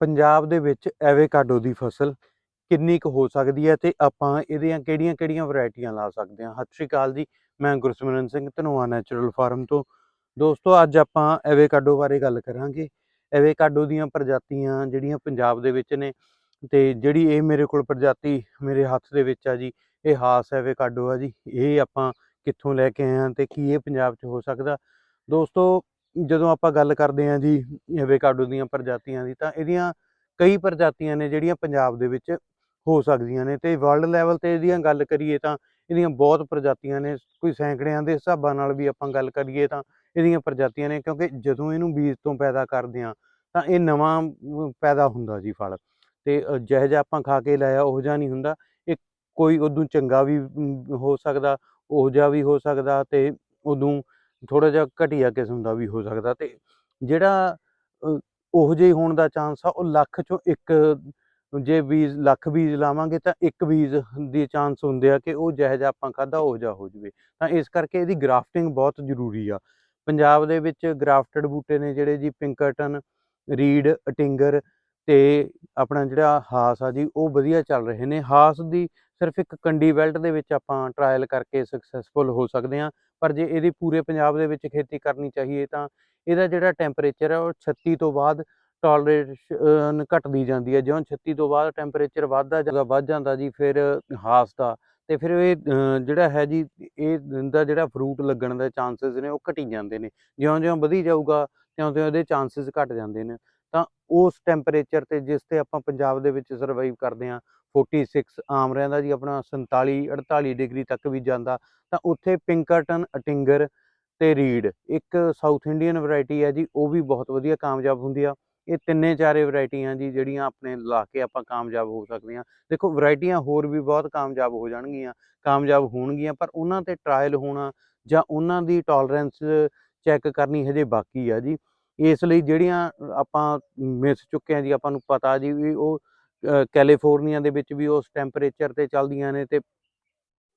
ਪੰਜਾਬ ਦੇ ਵਿੱਚ ਐਵੋਕਾਡੋ ਦੀ ਫਸਲ ਕਿੰਨੀ ਕੁ ਹੋ ਸਕਦੀ ਹੈ ਤੇ ਆਪਾਂ ਇਹਦੀਆਂ ਕਿਹੜੀਆਂ-ਕਿਹੜੀਆਂ ਵੈਰਾਈਟੀਆਂ ਲਾ ਸਕਦੇ ਹਾਂ? ਸਤਿ ਸ਼੍ਰੀ ਅਕਾਲ ਜੀ, ਮੈਂ ਗੁਰਸਿਮਰਨ ਸਿੰਘ, ਧਨੋਆ ਨੈਚੁਰਲ ਫਾਰਮ ਤੋਂ। ਦੋਸਤੋ, ਅੱਜ ਆਪਾਂ ਐਵੋਕਾਡੋ ਬਾਰੇ ਗੱਲ ਕਰਾਂਗੇ। ਐਵੋਕਾਡੋ ਦੀਆਂ ਪ੍ਰਜਾਤੀਆਂ ਜਿਹੜੀਆਂ ਪੰਜਾਬ ਦੇ ਵਿੱਚ ਨੇ ਤੇ ਜਿਹੜੀ ਇਹ ਮੇਰੇ ਕੋਲ ਪ੍ਰਜਾਤੀ ਮੇਰੇ ਹੱਥ ਦੇ ਵਿੱਚ ਆ ਜੀ, ਇਹ ਹਾਸ ਐਵੋਕਾਡੋ ਆ ਜੀ। ਇਹ ਆਪਾਂ ਕਿੱਥੋਂ ਲੈ ਕੇ ਆਏ ਹਾਂ ਤੇ ਕੀ ਇਹ ਪੰਜਾਬ 'ਚ ਹੋ ਸਕਦਾ? ਦੋਸਤੋ ਜਦੋਂ ਆਪਾਂ ਗੱਲ ਕਰਦੇ ਹਾਂ ਜੀ ਐਵੋਕਾਡੋ ਦੀਆਂ ਪ੍ਰਜਾਤੀਆਂ ਦੀ, ਤਾਂ ਇਹਦੀਆਂ ਕਈ ਪ੍ਰਜਾਤੀਆਂ ਨੇ ਜਿਹੜੀਆਂ ਪੰਜਾਬ ਦੇ ਵਿੱਚ ਹੋ ਸਕਦੀਆਂ ਨੇ ਤੇ ਵਰਲਡ ਲੈਵਲ ਤੇ ਇਹਦੀਆਂ ਗੱਲ ਕਰੀਏ ਤਾਂ ਇਹਦੀਆਂ ਬਹੁਤ ਪ੍ਰਜਾਤੀਆਂ ਨੇ, ਕੋਈ ਸੈਂਕੜਿਆਂ ਦੇ ਹਿਸਾਬਾਂ ਨਾਲ ਵੀ ਆਪਾਂ ਗੱਲ ਕਰੀਏ ਤਾਂ ਇਹਦੀਆਂ ਪ੍ਰਜਾਤੀਆਂ ਨੇ, ਕਿਉਂਕਿ ਜਦੋਂ ਇਹਨੂੰ ਬੀਜ ਤੋਂ ਪੈਦਾ ਕਰਦੇ ਆ ਤਾਂ ਇਹ ਨਵਾਂ ਪੈਦਾ ਹੁੰਦਾ ਜੀ ਫਲ ਤੇ ਜਿਹੋ ਜਿਹਾ ਆਪਾਂ ਖਾ ਕੇ ਲਾਇਆ ਉਹ ਜਿਹਾ ਨਹੀਂ ਹੁੰਦਾ, ਇਹ ਕੋਈ ਉਦੋਂ ਚੰਗਾ ਵੀ ਹੋ ਸਕਦਾ, ਉਹ ਜਿਹਾ ਵੀ ਹੋ ਸਕਦਾ ਤੇ ਉਦੋਂ ਥੋੜਾ ਜਿਹਾ ਘਟੀਆ ਕਿਸਮ ਦਾ ਵੀ ਹੋ ਸਕਦਾ ਤੇ ਜਿਹੜਾ ਅ, ਉਹੋ ਜਿਹੇ ਹੋਣ ਦਾ ਚਾਂਸ ਆ ਉਹ ਲੱਖ ਚੋਂ ਇੱਕ ਜੇ ਬੀਜ ਲੱਖ ਬੀਜ ਲਾਵਾਂਗੇ ਤਾਂ ਇੱਕ ਬੀਜ ਦੀ ਚਾਂਸ ਹੁੰਦੇ ਆ ਕਿ ਉਹ ਜਿਹੋ ਜਿਹਾ ਆਪਾਂ ਖਾਦਾ ਉਹ ਜਿਹਾ ਹੋ ਜਵੇ। ਤਾਂ ਇਸ ਕਰਕੇ ਇਹਦੀ ਗ੍ਰਾਫਟਿੰਗ ਬਹੁਤ ਜ਼ਰੂਰੀ ਆ। ਪੰਜਾਬ ਦੇ ਵਿੱਚ ਗ੍ਰਾਫਟਡ ਬੂਟੇ ਨੇ ਜਿਹੜੇ ਜੀ ਪਿੰਕਰਟਨ ਰੀਡ ਅਟਿੰਗਰ ਤੇ ਆਪਣਾ ਜਿਹੜਾ ਹਾਸ ਆ ਜੀ ਉਹ ਵਧੀਆ ਚੱਲ ਰਹੇ ਨੇ। ਹਾਸ ਦੀ ਸਿਰਫ ਇੱਕ ਕੰਡੀ ਬੈਲਟ ਦੇ ਵਿੱਚ ਆਪਾਂ ਟਰਾਇਲ ਕਰਕੇ ਸਕਸੈਸਫੁਲ ਹੋ ਸਕਦੇ ਹਾਂ। ਪਰ ਜੇ ਇਹਦੀ ਪੂਰੇ ਪੰਜਾਬ ਦੇ ਵਿੱਚ ਖੇਤੀ ਕਰਨੀ ਚਾਹੀਏ ਤਾਂ ਇਹਦਾ ਜਿਹੜਾ ਟੈਂਪਰੇਚਰ ਹੈ ਉਹ 36 ਤੋਂ ਬਾਅਦ ਟੋਲਰੇਸ਼ਨ ਘਟਦੀ ਜਾਂਦੀ ਹੈ ਜਿਉਂ 36 ਤੋਂ ਬਾਅਦ ਟੈਂਪਰੇਚਰ ਵੱਧਦਾ ਜਾਂਦਾ ਵੱਧ ਜਾਂਦਾ ਜੀ, ਫਿਰ ਹਾਸ ਦਾ ਤੇ ਫਿਰ ਇਹ ਜਿਹੜਾ ਹੈ ਜੀ, ਇਹ ਦਾ ਜਿਹੜਾ ਫਰੂਟ ਲੱਗਣ ਦੇ ਚਾਂਸਸ ਨੇ ਉਹ ਘਟੀ ਜਾਂਦੇ ਨੇ। ਜਿਉਂ-ਜਿਉਂ ਵਧੀ ਜਾਊਗਾ, ਤਿਉਂ-ਤਿਉਂ ਇਹਦੇ ਚਾਂਸਸ ਘਟ ਜਾਂਦੇ ਨੇ। ਤਾਂ ਉਸ ਟੈਂਪਰੇਚਰ ਤੇ ਜਿਸ ਤੇ ਆਪਾਂ ਪੰਜਾਬ ਦੇ ਵਿੱਚ ਸਰਵਾਈਵ ਕਰਦੇ ਹਾਂ 46 ਆਮ ਰਹਿੰਦਾ ਜੀ, ਆਪਣਾ 47 48 ਡਿਗਰੀ ਤੱਕ ਵੀ ਜਾਂਦਾ। ਤਾਂ ਉੱਥੇ ਪਿੰਕਰਟਨ, ਅਟਿੰਗਰ ਤੇ ਰੀਡ, ਇੱਕ ਸਾਊਥ ਇੰਡੀਅਨ ਵੈਰਾਈਟੀ ਹੈ ਜੀ, ਉਹ ਵੀ ਬਹੁਤ ਵਧੀਆ ਕਾਮਯਾਬ ਹੁੰਦੀ ਆ। ਇਹ ਤਿੰਨੇ ਚਾਰੇ ਵੈਰਾਈਟੀਆਂ ਜੀ, ਜਿਹੜੀਆਂ ਆਪਣੇ ਲਾ ਕੇ ਆਪਾਂ ਕਾਮਯਾਬ ਹੋ ਸਕਦੇ ਹਾਂ। ਦੇਖੋ, ਵੈਰਾਈਟੀਆਂ ਹੋਰ ਵੀ ਬਹੁਤ ਕਾਮਯਾਬ ਹੋ ਜਾਣਗੀਆਂ, ਕਾਮਯਾਬ ਹੋਣਗੀਆਂ, ਪਰ ਉਹਨਾਂ ਤੇ ਟਰਾਇਲ ਹੋਣਾ ਜਾਂ ਉਹਨਾਂ ਦੀ ਟੋਲਰੈਂਸ ਚੈੱਕ ਕਰਨੀ ਹਜੇ ਬਾਕੀ ਆ ਜੀ। ਇਸ ਲਈ ਜਿਹੜੀਆਂ ਆਪਾਂ ਮਿਸ ਚੁੱਕੇ ਆ ਜੀ, ਆਪਾਂ ਨੂੰ ਪਤਾ ਜੀ ਵੀ ਉਹ ਕੈਲੀਫੋਰਨੀਆ ਦੇ ਵਿੱਚ ਵੀ ਉਸ ਟੈਂਪਰੇਚਰ ਤੇ ਚੱਲਦੀਆਂ ਨੇ ਤੇ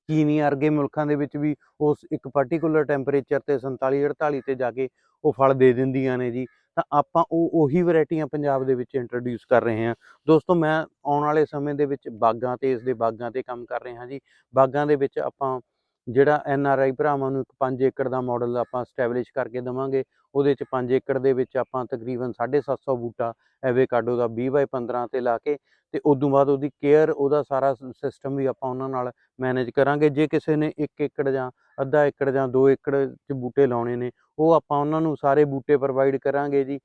ਕੀਨੀਆ ਵਰਗੇ ਮੁਲਕਾਂ ਦੇ ਵਿੱਚ ਵੀ ਉਸ ਇੱਕ ਪਾਰਟਿਕੂਲਰ ਟੈਂਪਰੇਚਰ ਤੇ 47 48 ਤੇ ਜਾ ਕੇ ਉਹ ਫਲ ਦੇ ਦਿੰਦੀਆਂ ਨੇ ਜੀ। ਤਾਂ ਆਪਾਂ ਉਹ, ਉਹੀ ਵੈਰਾਈਟੀਆਂ ਪੰਜਾਬ ਦੇ ਵਿੱਚ ਇੰਟਰੋਡਿਊਸ ਕਰ ਰਹੇ ਹਾਂ। ਦੋਸਤੋ, ਮੈਂ ਆਉਣ ਵਾਲੇ ਸਮੇਂ ਦੇ ਵਿੱਚ ਬਾਗਾਂ ਤੇ, ਇਸ ਦੇ ਬਾਗਾਂ ਤੇ ਕੰਮ ਕਰ ਰਿਹਾ ਜੀ। ਬਾਗਾਂ ਦੇ ਵਿੱਚ ਆਪਾਂ ਜਿਹੜਾ ਐਨ ਆਰ ਆਈ ਭਰਾਵਾਂ ਨੂੰ ਇੱਕ 5 ਏਕੜ ਦਾ ਮਾਡਲ ਆਪਾਂ ਸਟੈਬਲਿਸ਼ ਕਰਕੇ ਦਵਾਂਗੇ, ਉਹਦੇ ਚ 5 ਏਕੜ ਦੇ ਵਿੱਚ ਆਪਾਂ ਤਕਰੀਬਨ 750 ਬੂਟਾ ਐਵੇਕਾਡੋ ਦਾ 20 ਬਾਈ 15 ਤੇ ਲਾ ਕੇ ਤੇ ਉਦੋਂ ਬਾਅਦ ਉਹਦੀ ਕੇਅਰ ਉਹਦਾ ਸਾਰਾ ਸਿਸਟਮ ਵੀ ਆਪਾਂ ਉਹਨਾਂ ਨਾਲ ਮੈਨੇਜ ਕਰਾਂਗੇ। ਜੇ ਕਿਸੇ ਨੇ 1 ਏਕੜ ਜਾਂ ਅੱਧਾ ਏਕੜ ਜਾਂ 2 ਏਕੜ ਚ ਬੂਟੇ ਲਾਉਣੇ ਨੇ, ਉਹ ਆਪਾਂ ਉਹਨਾਂ ਨੂੰ ਸਾਰੇ ਬੂਟੇ ਪ੍ਰੋਵਾਈਡ ਕਰਾਂਗੇ ਜੀ।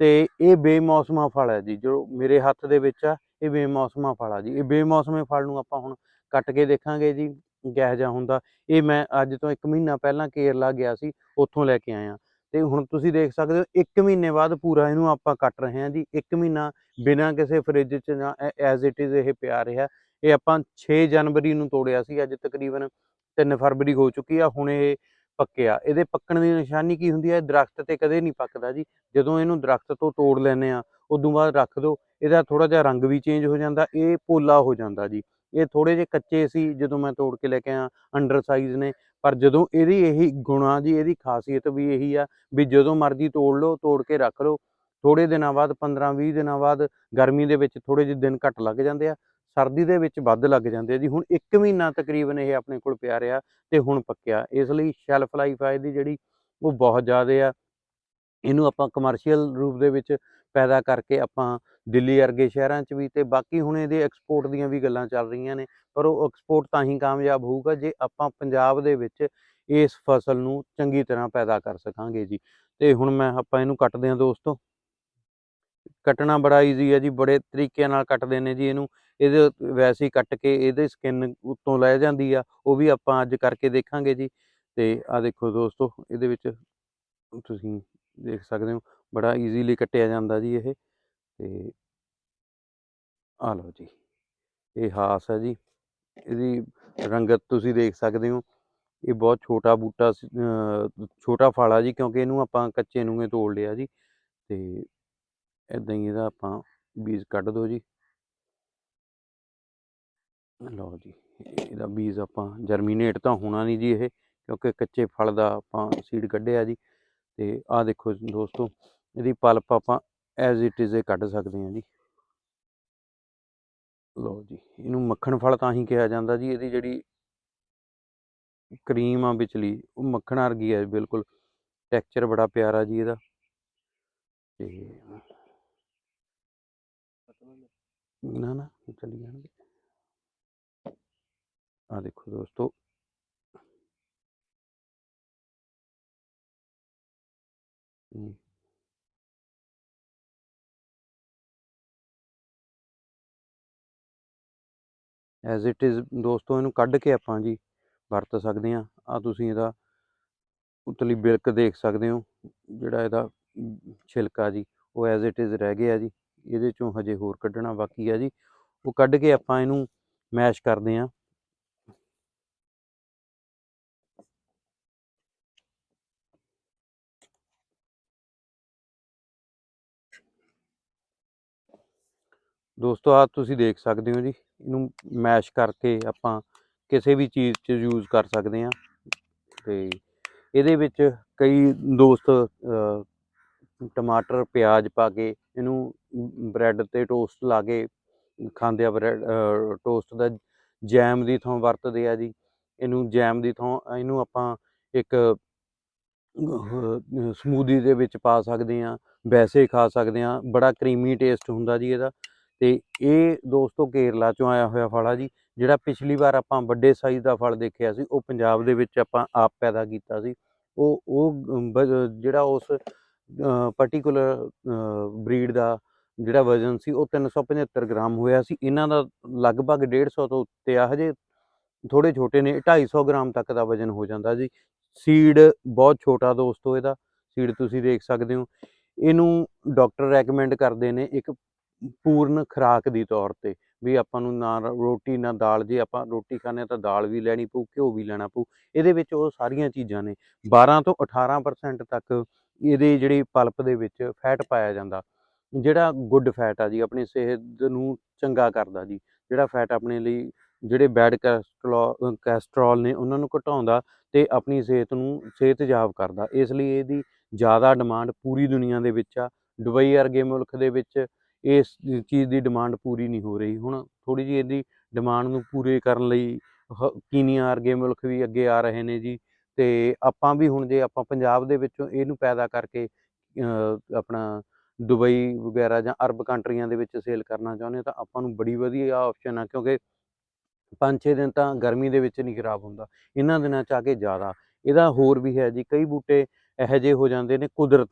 ਤੇ ਇਹ ਬੇਮੌਸਮਾ ਫਲ ਹੈ ਜੀ, ਜੋ ਮੇਰੇ ਹੱਥ ਦੇ ਵਿੱਚ ਆ, ਇਹ ਬੇਮੌਸਮਾ ਫਲ ਆ ਜੀ। ਇਹ ਬੇਮੌਸਮੇ ਫਲ ਨੂੰ ਆਪਾਂ ਹੁਣ ਕੱਟ ਕੇ ਦੇਖਾਂਗੇ ਜੀ। ਕਿਹੋ ਜਿਹਾ ਹੁੰਦਾ। ਇਹ ਮੈਂ ਅੱਜ ਤੋਂ 1 ਮਹੀਨਾ ਪਹਿਲਾਂ ਕੇਰਲਾ ਗਿਆ ਸੀ, ਉੱਥੋਂ ਲੈ ਕੇ ਆਇਆ। ਤੇ ਹੁਣ ਤੁਸੀਂ ਦੇਖ ਸਕਦੇ ਹੋ 1 ਮਹੀਨੇ ਬਾਅਦ ਪੂਰਾ ਇਹਨੂੰ ਆਪਾਂ ਕੱਟ ਰਹੇ ਹਾਂ ਜੀ। 1 ਮਹੀਨਾ ਬਿਨਾਂ ਕਿਸੇ ਫ੍ਰਿਜ 'ਚ ਜਾਂ ਐਜ਼ ਇਟ ਇਜ਼ ਇਹ ਪਿਆ ਰਿਹਾ। ਇਹ ਆਪਾਂ 6 ਜਨਵਰੀ ਨੂੰ ਤੋੜਿਆ ਸੀ, ਅੱਜ ਤਕਰੀਬਨ 3 ਫਰਵਰੀ ਹੋ ਚੁੱਕੀ ਆ, ਹੁਣ ਇਹ ਪੱਕਿਆ। ਇਹਦੇ ਪੱਕਣ ਦੀ ਨਿਸ਼ਾਨੀ ਕੀ ਹੁੰਦੀ ਹੈ ਇਹ ਦਰਖਤ ਤੇ ਕਦੇ ਨਹੀਂ ਪੱਕਦਾ ਜੀ। ਜਦੋਂ ਇਹਨੂੰ ਦਰਖਤ ਤੋਂ ਤੋੜ ਲੈਨੇ ਆ ਉਦੋਂ ਬਾਅਦ ਰੱਖ ਦਿਓ ਇਹਦਾ ਥੋੜਾ ਜਿਹਾ ਰੰਗ ਵੀ ਚੇਂਜ ਹੋ ਜਾਂਦਾ, ਇਹ ਪੋਲਾ ਹੋ ਜਾਂਦਾ ਜੀ। ਇਹ ਥੋੜੇ ਜਿਹੇ ਕੱਚੇ ਸੀ ਜਦੋਂ ਮੈਂ ਤੋੜ ਕੇ ਲੈ ਕੇ ਆਇਆ ਅੰਡਰ ਸਾਈਜ਼ ਨੇ। ਪਰ ਜਦੋਂ ਇਹਦੀ ਇਹੀ ਗੁਣਾ ਜੀ, ਇਹਦੀ ਖਾਸੀਅਤ ਵੀ ਇਹੀ ਆ ਵੀ ਜਦੋਂ ਮਰਜ਼ੀ ਤੋੜ ਲਓ, ਤੋੜ ਕੇ ਰੱਖ ਲਓ। ਥੋੜੇ ਦਿਨਾਂ ਬਾਅਦ 15-20 ਦਿਨਾਂ ਬਾਅਦ ਗਰਮੀ ਦੇ ਵਿੱਚ ਥੋੜੇ ਜਿਹੇ ਦਿਨ ਘੱਟ ਲੱਗ ਜਾਂਦੇ ਆ, ਸਰਦੀ ਦੇ ਵਿੱਚ ਵੱਧ ਲੱਗ ਜਾਂਦੇ ਆ ਜੀ। ਹੁਣ 1 ਮਹੀਨਾ ਤਕਰੀਬਨ ਇਹ ਆਪਣੇ ਕੋਲ ਪਿਆ ਰਿਹਾ ਤੇ ਹੁਣ ਪੱਕਿਆ। ਇਸ ਲਈ ਸ਼ੈਲਫ ਲਾਈਫ ਆ ਇਹਦੀ ਜਿਹੜੀ, ਉਹ ਬਹੁਤ ਜ਼ਿਆਦਾ ਆ। ਇਹਨੂੰ ਆਪਾਂ ਕਮਰਸ਼ੀਅਲ ਰੂਪ ਦੇ ਵਿੱਚ ਪੈਦਾ ਕਰਕੇ ਆਪਾਂ ਦਿੱਲੀ ਵਰਗੇ ਸ਼ਹਿਰਾਂ 'ਚ ਵੀ ਤੇ ਬਾਕੀ ਹੁਣ ਇਹਦੇ ਐਕਸਪੋਰਟ ਦੀਆਂ ਵੀ ਗੱਲਾਂ ਚੱਲ ਰਹੀਆਂ ਨੇ, ਪਰ ਉਹ ਐਕਸਪੋਰਟ ਤਾਂ ਹੀ ਕਾਮਯਾਬ ਹੋਊਗਾ ਜੇ ਆਪਾਂ ਪੰਜਾਬ ਦੇ ਵਿੱਚ ਇਸ ਫਸਲ ਨੂੰ ਚੰਗੀ ਤਰ੍ਹਾਂ ਪੈਦਾ ਕਰ ਸਕਾਂਗੇ ਜੀ। ਤੇ ਹੁਣ ਮੈਂ ਆਪਾਂ ਇਹਨੂੰ ਕੱਟਦੇ ਹਾਂ ਦੋਸਤੋ। ਕੱਟਣਾ ਬੜਾ ਈਜ਼ੀ ਹੈ ਜੀ, ਬੜੇ ਤਰੀਕੇ ਨਾਲ ਕੱਟਦੇ ਨੇ ਜੀ ਇਹਨੂੰ। ਇਹਦੇ ਵੈਸੇ ਹੀ ਕੱਟ ਕੇ ਇਹਦੇ ਸਕਿਨ ਉੱਤੋਂ ਲੈ ਜਾਂਦੀ ਆ, ਉਹ ਵੀ ਆਪਾਂ ਅੱਜ ਕਰਕੇ ਦੇਖਾਂਗੇ ਜੀ। ਤੇ ਆ ਦੇਖੋ ਦੋਸਤੋ, ਇਹਦੇ ਵਿੱਚ ਤੁਸੀਂ ਦੇਖ ਸਕਦੇ ਹੋ ਬੜਾ ਈਜ਼ੀਲੀ ਕੱਟਿਆ ਜਾਂਦਾ ਜੀ ਇਹ ਤੇ ਆ ਲਓ ਜੀ ਇਹ ਹਾਸ ਹੈ ਜੀ ਇਹਦੀ ਰੰਗਤ ਤੁਸੀਂ ਦੇਖ ਸਕਦੇ ਹੋ ਇਹ ਬਹੁਤ ਛੋਟਾ ਬੂਟਾ ਸੀ, ਛੋਟਾ ਫਲ ਆ ਜੀ ਕਿਉਂਕਿ ਇਹਨੂੰ ਆਪਾਂ ਕੱਚੇ ਨੂੰ ਹੀ ਤੋੜ ਲਿਆ ਜੀ ਤੇ ਇਦਾਂ ਹੀ ਇਹਦਾ ਆਪਾਂ ਬੀਜ ਕੱਢ ਦਿਓ ਜੀ। ਲਓ ਜੀ ਇਹਦਾ ਬੀਜ ਆਪਾਂ ਜਰਮੀਨੇਟ ਤਾਂ ਹੋਣਾ ਨਹੀਂ ਜੀ ਇਹ ਕਿਉਂਕਿ ਕੱਚੇ ਫਲ ਦਾ ਆਪਾਂ ਸੀਡ ਕੱਢਿਆ ਜੀ ਤੇ ਆਹ ਦੇਖੋ ਦੋਸਤੋ ਇਹਦੀ ਪਲਪ ਆਪਾਂ ਐਜ਼ ਇਟ ਇਜ਼ ਇਹ ਕੱਢ ਸਕਦੇ ਹਾਂ ਜੀ। ਲਓ ਜੀ ਇਹਨੂੰ ਮੱਖਣ ਫਲ ਤਾਂ ਹੀ ਕਿਹਾ ਜਾਂਦਾ ਜੀ ਇਹਦੀ ਜਿਹੜੀ ਕਰੀਮ ਆ ਵਿਚਲੀ ਉਹ ਮੱਖਣ ਵਰਗੀ ਹੈ ਬਿਲਕੁਲ ਟੈਕਸਚਰ ਬੜਾ ਪਿਆਰਾ ਜੀ ਇਹਦਾ। ਤੇ ਨਾ ਨਾ ਚੱਲੀ ਜਾਣਗੇ। ਆ ਦੇਖੋ ਦੋਸਤੋ। ਹਮ, ਐਜ਼ ਇਟ ਇਜ਼ ਦੋਸਤੋ, ਇਹਨੂੰ ਕੱਢ ਕੇ ਆਪਾਂ ਜੀ ਵਰਤ ਸਕਦੇ ਹਾਂ। ਆ ਤੁਸੀਂ ਇਹਦਾ ਉਤਲੀ ਬਿਲਕ ਦੇਖ ਸਕਦੇ ਹੋ, ਜਿਹੜਾ ਇਹਦਾ ਛਿਲਕਾ ਜੀ, ਉਹ ਐਜ਼ ਇਟ ਇਜ਼ ਰਹਿ ਗਿਆ ਜੀ। ਇਹਦੇ ਚੋਂ ਹਜੇ ਹੋਰ ਕੱਢਣਾ ਬਾਕੀ ਆ ਜੀ। ਉਹ ਕੱਢ ਕੇ ਆਪਾਂ ਇਹਨੂੰ ਮੈਸ਼ ਕਰਦੇ ਹਾਂ। ਦੋਸਤੋ ਆ ਤੁਸੀਂ ਦੇਖ ਸਕਦੇ ਹੋ ਜੀ। ਇਹਨੂੰ ਮੈਸ਼ ਕਰਕੇ ਆਪਾਂ ਕਿਸੇ ਵੀ ਚੀਜ਼ 'ਚ ਯੂਜ਼ ਕਰ ਸਕਦੇ ਹਾਂ। ਤੇ ਇਹਦੇ ਵਿੱਚ ਕਈ ਦੋਸਤ ਟਮਾਟਰ, ਪਿਆਜ਼ ਪਾ ਕੇ ਇਹਨੂੰ ਬ੍ਰੈਡ ਤੇ ਟੋਸਟ ਲਾ ਕੇ ਖਾਂਦੇ ਆ। ਬ੍ਰੈਡ ਟੋਸਟ ਦਾ ਜੈਮ ਦੀ ਥਾਂ ਵਰਤਦੇ ਆ ਜੀ। ਇਹਨੂੰ ਜੈਮ ਦੀ ਥਾਂ, ਇਹਨੂੰ ਆਪਾਂ ਇੱਕ ਸਮੂਦੀ ਦੇ ਵਿੱਚ ਪਾ ਸਕਦੇ ਆ ਵੈਸੇ ਖਾ ਸਕਦੇ ਆ ਬੜਾ ਕਰੀਮੀ ਟੇਸਟ ਹੁੰਦਾ ਜੀ ਇਹਦਾ। ਤੇ ਇਹ ਦੋਸਤੋ ਕੇਰਲਾ ਚੋਂ ਆਇਆ ਹੋਇਆ ਫਲ ਆ ਜੀ, ਜਿਹੜਾ ਪਿਛਲੀ ਵਾਰ ਆਪਾਂ ਵੱਡੇ ਸਾਈਜ਼ ਦਾ ਫਲ ਦੇਖਿਆ ਸੀ, ਉਹ ਪੰਜਾਬ ਦੇ ਵਿੱਚ ਆਪਾਂ ਆਪ ਪੈਦਾ ਕੀਤਾ ਸੀ। ਉਹ ਉਹ ਜਿਹੜਾ ਉਸ ਪਾਰਟਿਕੂਲਰ ਬਰੀਡ ਦਾ ਜਿਹੜਾ ਵਜ਼ਨ ਸੀ, ਉਹ 375 ਗ੍ਰਾਮ ਹੋਇਆ ਸੀ। ਇਹਨਾਂ ਦਾ ਲਗਭਗ 150 ਤੋਂ ਉੱਤੇ ਆ, ਹਜੇ ਥੋੜੇ ਛੋਟੇ ਨੇ 250 ਗ੍ਰਾਮ ਤੱਕ ਦਾ ਵਜ਼ਨ ਹੋ ਜਾਂਦਾ ਜੀ। ਸੀਡ ਬਹੁਤ ਛੋਟਾ ਦੋਸਤੋ ਇਹਦਾ ਸੀਡ ਤੁਸੀਂ ਦੇਖ ਸਕਦੇ ਹੋ। ਇਹਨੂੰ ਡਾਕਟਰ ਰეკਮੈਂਡ ਕਰਦੇ ਨੇ, ਇੱਕ ਪੂਰਨ ਖੁਰਾਕ ਦੀ ਤੌਰ ਤੇ ਵੀ ਆਪਾਂ ਨੂੰ ਨਾ ਰੋਟੀ, ਨਾ ਦਾਲ, ਜੇ ਆਪਾਂ ਰੋਟੀ ਖਾਂਦੇ ਹਾਂ ਤਾਂ ਦਾਲ ਵੀ ਲੈਣੀ ਪਊ, ਘਿਓ ਵੀ ਲੈਣਾ ਪਊ, ਇਹਦੇ ਵਿੱਚ ਉਹ ਸਾਰੀਆਂ ਚੀਜ਼ਾਂ ਨੇ। 12 ਤੋਂ 18% ਤੱਕ ਇਹਦੇ ਜਿਹੜੀ ਪਲਪ ਦੇ ਵਿੱਚ ਫੈਟ ਪਾਇਆ ਜਾਂਦਾ। ਜਿਹੜਾ ਗੁੱਡ ਫੈਟ ਆ ਜੀ, ਆਪਣੀ ਸਿਹਤ ਨੂੰ ਚੰਗਾ ਕਰਦਾ ਜੀ, ਜਿਹੜਾ ਫੈਟ ਆਪਣੇ ਲਈ ਜਿਹੜੇ ਬੈਡ ਕੈਸਟਰੋਲ ਕੈਸਟਰੋਲ ਨੇ ਉਹਨਾਂ ਨੂੰ ਘਟਾਉਂਦਾ ਤੇ ਆਪਣੀ ਸਿਹਤ ਨੂੰ ਸਿਹਤਯਾਬ ਕਰਦਾ। ਇਸ ਲਈ ਇਹਦੀ ਜ਼ਿਆਦਾ ਡਿਮਾਂਡ ਪੂਰੀ ਦੁਨੀਆ ਦੇ ਵਿੱਚ ਆ। ਦੁਬਈ ਵਰਗੇ ਮੁਲਕ ਦੇ ਵਿੱਚ ਇਸ ਚੀਜ਼ ਦੀ ਡਿਮਾਂਡ ਪੂਰੀ ਨਹੀਂ ਹੋ ਰਹੀ। ਹੁਣ ਥੋੜੀ ਜਿਹੀ ਇਹਦੀ ਡਿਮਾਂਡ ਨੂੰ ਪੂਰੇ ਕਰਨ ਲਈ ਹ- ਕੀਨੀਆ ਵਰਗੇ ਮੁਲਕ ਵੀ ਅੱਗੇ ਆ ਰਹੇ ਨੇ ਜੀ। ਤੇ ਆਪਾਂ ਵੀ ਹੁਣ ਜੇ ਆਪਾਂ ਪੰਜਾਬ ਦੇ ਵਿੱਚੋਂ ਇਹਨੂੰ ਪੈਦਾ ਕਰਕੇ ਆਪਣਾ ਦੁਬਈ ਵਗੈਰਾ ਜਾਂ ਅਰਬ ਕੰਟਰੀਆਂ ਦੇ ਵਿੱਚ ਸੇਲ ਕਰਨਾ ਚਾਹੁੰਦੇ ਹਾਂ ਤਾਂ ਆਪਾਂ ਨੂੰ ਬੜੀ ਵਧੀਆ ਆਪਸ਼ਨ ਆ ਕਿਉਂਕਿ ਪੰਜ ਛੇ ਦਿਨ ਤਾਂ ਗਰਮੀ ਦੇ ਵਿੱਚ ਨਹੀਂ ਖਰਾਬ ਹੁੰਦਾ। ਇਹਨਾਂ ਦਿਨਾਂ ਚ ਆ ਕੇ ਜ਼ਿਆਦਾ। ਇਹਦਾ ਹੋਰ ਵੀ ਹੈ ਜੀ, ਕਈ ਬੂਟੇ ਇਹੋ ਜਿਹੇ ਹੋ ਜਾਂਦੇ ਨੇ ਕੁਦਰਤ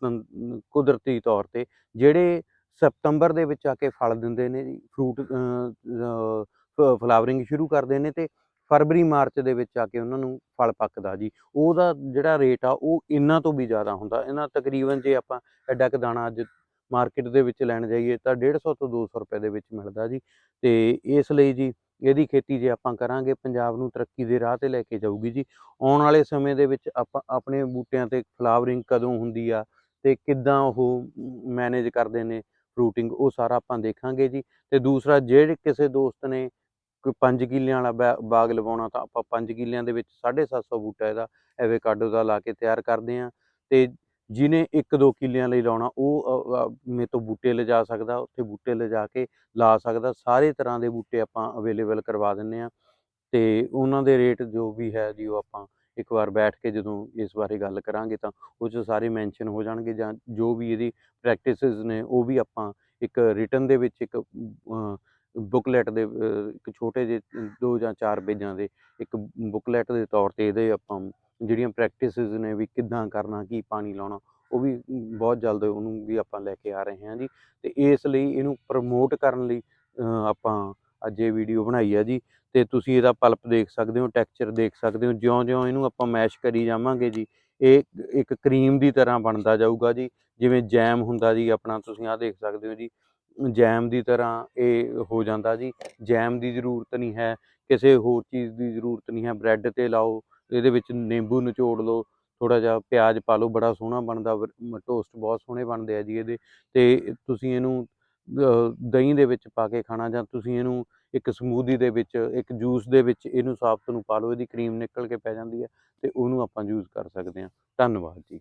ਕੁਦਰਤੀ ਤੌਰ ਤੇ, ਜਿਹੜੇ ਸਤੰਬਰ ਦੇ ਵਿੱਚ ਆ ਕੇ ਫਲ ਦਿੰਦੇ ਨੇ ਜੀ, ਫਰੂਟ ਫਲਾਵਰਿੰਗ ਸ਼ੁਰੂ ਕਰਦੇ ਨੇ ਤੇ ਫਰਵਰੀ, ਮਾਰਚ ਦੇ ਵਿੱਚ ਆ ਕੇ ਉਹਨਾਂ ਨੂੰ ਫਲ ਪੱਕਦਾ ਜੀ। ਉਹਦਾ ਜਿਹੜਾ ਰੇਟ ਆ, ਉਹ ਇਹਨਾਂ ਤੋਂ ਵੀ ਜ਼ਿਆਦਾ ਹੁੰਦਾ। ਇਹਨਾਂ ਤਕਰੀਬਨ ਜੇ ਆਪਾਂ ਐਡਾ ਕ ਦਾਣਾ ਅੱਜ ਮਾਰਕੀਟ ਦੇ ਵਿੱਚ ਲੈਣ ਜਾਈਏ ਤਾਂ 150 ਤੋਂ 200 ਰੁਪਏ ਦੇ ਵਿੱਚ ਮਿਲਦਾ ਜੀ। ਤੇ ਇਸ ਲਈ ਜੀ ਇਹਦੀ ਖੇਤੀ ਜੇ ਆਪਾਂ ਕਰਾਂਗੇ, ਪੰਜਾਬ ਨੂੰ ਤਰੱਕੀ ਦੇ ਰਾਹ ਤੇ ਲੈ ਕੇ ਜਾਊਗੀ ਜੀ। ਆਉਣ ਵਾਲੇ ਸਮੇਂ ਦੇ ਵਿੱਚ ਆਪਾਂ ਆਪਣੇ ਬੂਟਿਆਂ ਤੇ ਫਲਾਵਰਿੰਗ ਕਦੋਂ ਹੁੰਦੀ ਆ ਤੇ ਕਿੱਦਾਂ ਉਹ ਮੈਨੇਜ ਕਰਦੇ ਨੇ ਫਰੂਟਿੰਗ ਉਹ ਸਾਰਾ ਆਪਾਂ ਦੇਖਾਂਗੇ ਜੀ। ਤੇ ਦੂਸਰਾ ਜਿਹੜੇ ਕਿਸੇ ਦੋਸਤ ਨੇ ਕੋਈ 5 ਕਿੱਲਿਆਂ ਵਾਲਾ ਬਾਗ ਲਵਾਉਣਾ ਤਾਂ ਆਪਾਂ 5 ਕਿੱਲਿਆਂ ਦੇ ਵਿੱਚ 750 ਬੂਟਾ ਇਹਦਾ ਐਵੇਕਾਡੋ ਦਾ ਲਾ ਕੇ ਤਿਆਰ ਕਰਦੇ ਹਾਂ। ਤੇ ਜਿਹਨੇ 1-2 ਕਿੱਲਿਆਂ ਲਈ ਲਾਉਣਾ ਉਹ ਅ, ਮੇਰੇ ਤੋਂ ਬੂਟੇ ਲਿਜਾ ਸਕਦਾ ਉੱਥੇ ਬੂਟੇ ਲਿਜਾ ਕੇ ਲਾ ਸਕਦਾ। ਸਾਰੇ ਤਰ੍ਹਾਂ ਦੇ ਬੂਟੇ ਆਪਾਂ ਅਵੇਲੇਬਲ ਕਰਵਾ ਦਿੰਨੇ ਆ ਤੇ ਉਹਨਾਂ ਦੇ ਰੇਟ ਜੋ ਵੀ ਹੈ ਜੀ ਉਹ ਆਪਾਂ ਇੱਕ ਵਾਰ ਬੈਠ ਕੇ ਜਦੋਂ ਇਸ ਬਾਰੇ ਗੱਲ ਕਰਾਂਗੇ ਤਾਂ ਉਹ 'ਚ ਸਾਰੇ ਮੈਂਸ਼ਨ ਹੋ ਜਾਣਗੇ ਜਾਂ ਜੋ ਵੀ ਇਹਦੀ ਪ੍ਰੈਕਟਿਸਿਸ ਨੇ, ਉਹ ਵੀ ਆਪਾਂ ਇੱਕ ਰਿਟਨ ਦੇ ਵਿੱਚ ਇੱਕ ਬੁਕਲੈਟ ਦੇ ਇੱਕ ਛੋਟੇ ਜਿਹੇ ਦੋ ਜਾਂ ਚਾਰ ਪੇਜਾਂ ਦੇ ਇੱਕ ਬੁਕਲੈਟ ਦੇ ਤੌਰ ਤੇ ਇਹਦੇ ਆਪਾਂ ਜਿਹੜੀਆਂ ਪ੍ਰੈਕਟਿਸਿਸ ਨੇ ਵੀ ਕਿੱਦਾਂ ਕਰਨਾ, ਕੀ ਪਾਣੀ ਲਾਉਣਾ, ਉਹ ਵੀ ਬਹੁਤ ਜਲਦ ਉਹਨੂੰ ਵੀ ਆਪਾਂ ਲੈ ਕੇ ਆ ਰਹੇ ਹਾਂ ਜੀ। ਤੇ ਇਸ ਲਈ ਇਹਨੂੰ ਪ੍ਰਮੋਟ ਕਰਨ ਲਈ ਆਪਾਂ ਅੱਜ ਇਹ ਵੀਡੀਓ ਬਣਾਈ ਹੈ ਜੀ। ਤੇ ਤੁਸੀਂ ਇਹਦਾ ਪਲਪ ਦੇਖ ਸਕਦੇ ਹੋ, ਟੈਕਸਚਰ ਦੇਖ ਸਕਦੇ ਹੋ, ਜਿਉਂ-ਜਿਉਂ ਇਹਨੂੰ ਆਪਾਂ ਮੈਸ਼ ਕਰੀ ਜਾਵਾਂਗੇ ਜੀ, ਇਹ ਇੱਕ ਕਰੀਮ ਦੀ ਤਰ੍ਹਾਂ ਬਣਦਾ ਜਾਊਗਾ ਜੀ, ਜਿਵੇਂ ਜੈਮ ਹੁੰਦਾ ਜੀ, ਆਪਣਾ ਤੁਸੀਂ ਆਹ ਦੇਖ ਸਕਦੇ ਹੋ ਜੀ, ਜੈਮ ਦੀ ਤਰ੍ਹਾਂ ਇਹ ਹੋ ਜਾਂਦਾ ਜੀ, ਜੈਮ ਦੀ ਜ਼ਰੂਰਤ ਨਹੀਂ ਹੈ, ਕਿਸੇ ਹੋਰ ਚੀਜ਼ ਦੀ ਜ਼ਰੂਰਤ ਨਹੀਂ ਹੈ, ਬ੍ਰੈਡ ਤੇ ਲਾਓ, ਇਹਦੇ ਵਿੱਚ ਨਿੰਬੂ ਨਿਚੋੜ ਲਓ ਥੋੜਾ ਜਿਹਾ ਪਿਆਜ਼ ਪਾ ਲਓ, ਬੜਾ ਸੋਹਣਾ ਬਣਦਾ ਟੋਸਟ ਬਹੁਤ ਸੋਹਣੇ ਬਣਦੇ ਆ ਜੀ ਇਹਦੇ, ਤੇ ਤੁਸੀਂ ਇਹਨੂੰ ਦਹੀਂ ਦੇ ਵਿੱਚ ਪਾ ਕੇ ਖਾਣਾ ਜਾਂ ਤੁਸੀਂ ਇਹਨੂੰ ਇੱਕ ਸਮੂਦੀ ਦੇ ਵਿੱਚ, ਇੱਕ ਜੂਸ ਦੇ ਵਿੱਚ ਇਹਨੂੰ ਸਾਬਤ ਨੂੰ ਪਾ ਲਓ ਇਹਦੀ ਕਰੀਮ ਨਿਕਲ ਕੇ ਪੈ ਜਾਂਦੀ ਹੈ ਤੇ ਉਹਨੂੰ ਆਪਾਂ ਯੂਜ਼ ਕਰ ਸਕਦੇ ਹਾਂ। ਧੰਨਵਾਦ ਜੀ।